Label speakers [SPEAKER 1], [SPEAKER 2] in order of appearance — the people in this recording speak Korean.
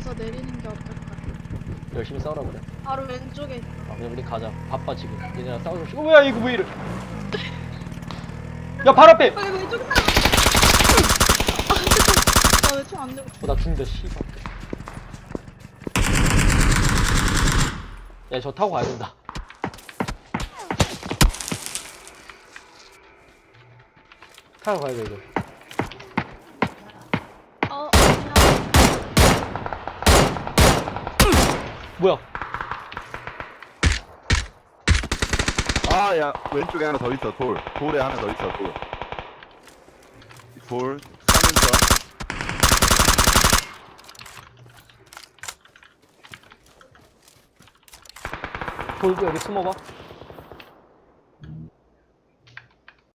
[SPEAKER 1] 여기서 내리는 게 어떨까?
[SPEAKER 2] 열심히 싸우라 그래.
[SPEAKER 1] 바로 왼쪽에 있다.
[SPEAKER 2] 아, 그냥 우리 가자. 바빠 지금. 얘네랑 싸우고 싶어. 어, 뭐야 이거 왜 이래? 야, 발 앞에!
[SPEAKER 1] 아, 이거 왼쪽에 사람! 아, 됐다. 나왜 총안 들고.
[SPEAKER 2] 어, 나 죽는다, 씨발. 야, 저 타고 가야 된다. 타고 가야 돼, 이거.
[SPEAKER 1] 어, 야.
[SPEAKER 2] 뭐야?
[SPEAKER 3] 아, 야, 왼쪽에 하나 더 있어, 돌. 돌에 하나 더 있어, 돌. 돌, 3인선.
[SPEAKER 2] 돌고 여기 숨어봐.